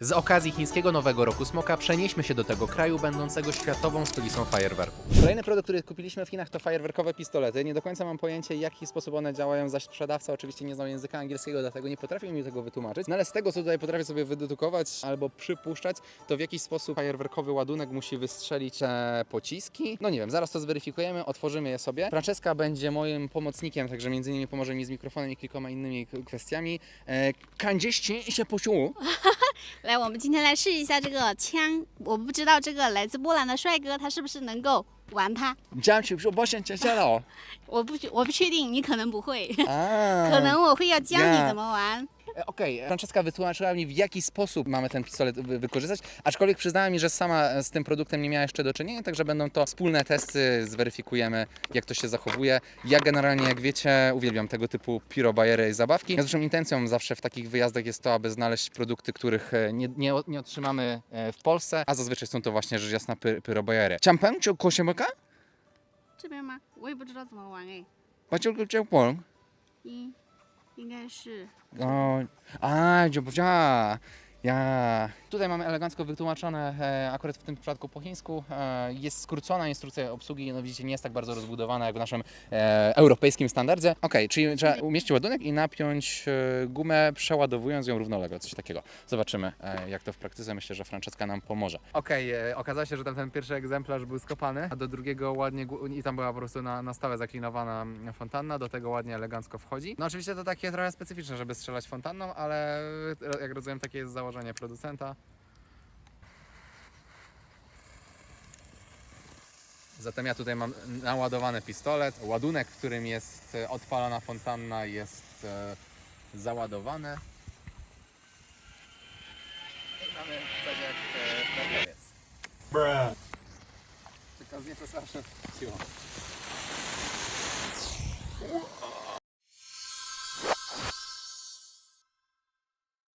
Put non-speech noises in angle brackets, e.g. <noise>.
Z okazji chińskiego Nowego Roku Smoka przenieśmy się do tego kraju będącego światową stolicą fajerwerków. Kolejny produkt, który kupiliśmy w Chinach to fajerwerkowe pistolety. Nie do końca mam pojęcie, w jaki sposób one działają, zaś sprzedawca oczywiście nie znał języka angielskiego, dlatego nie potrafił mi tego wytłumaczyć. No ale z tego, co tutaj potrafię sobie wydedukować albo przypuszczać, to w jakiś sposób fajerwerkowy ładunek musi wystrzelić e, pociski. No nie wiem, zaraz to zweryfikujemy, otworzymy je sobie. Franceska będzie moim pomocnikiem, także między innymi pomoże mi z mikrofonem i kilkoma innymi kwestiami. E, kandzieści się posiłu. <laughs> 来，我们今天来试一下这个枪。我不知道这个来自波兰的帅哥他是不是能够玩它，这样去说，我先接下了 <laughs> 我不我不确定，你可能不会，啊，<laughs> 可能我会要教你怎么玩。E, okej, e, okay. Franceska wytłumaczyła mi, w jaki sposób mamy ten pistolet wykorzystać, aczkolwiek przyznała mi, że sama e, z tym produktem nie miała jeszcze do czynienia, także będą to wspólne testy, zweryfikujemy, jak to się zachowuje. Ja generalnie, jak wiecie, uwielbiam tego typu pirobajery i zabawki. Naszą intencją zawsze w takich wyjazdach jest to, aby znaleźć produkty, których nie, nie, nie otrzymamy w Polsce, a zazwyczaj są to właśnie rzecz jasna py pirobajery. Ciampę, czy kosiemyka? Czy ma? Łej, bo rozmawiaj. Paciulku, ciampę? I... 应该是，然后啊，就不讲。Ja. Tutaj mamy elegancko wytłumaczone, e, akurat w tym przypadku po chińsku. E, jest skrócona instrukcja obsługi, no widzicie, nie jest tak bardzo rozbudowana jak w naszym e, europejskim standardzie. Ok, czyli trzeba umieścić ładunek i napiąć e, gumę, przeładowując ją równolegle, coś takiego. Zobaczymy, e, jak to w praktyce. Myślę, że Franceska nam pomoże. Okej, e, okazało się, że tam ten pierwszy egzemplarz był skopany, a do drugiego ładnie, gu- i tam była po prostu na, na stałe zaklinowana mm, fontanna, do tego ładnie elegancko wchodzi. No oczywiście to takie trochę specyficzne, żeby strzelać fontanną, ale e, jak rozumiem, takie jest założenie producenta. Zatem ja tutaj mam naładowany pistolet. Ładunek, w którym jest e, odpalona fontanna jest e, załadowany. I mamy coś jak e, startowiec. Tylko z nieco słabszą siłą.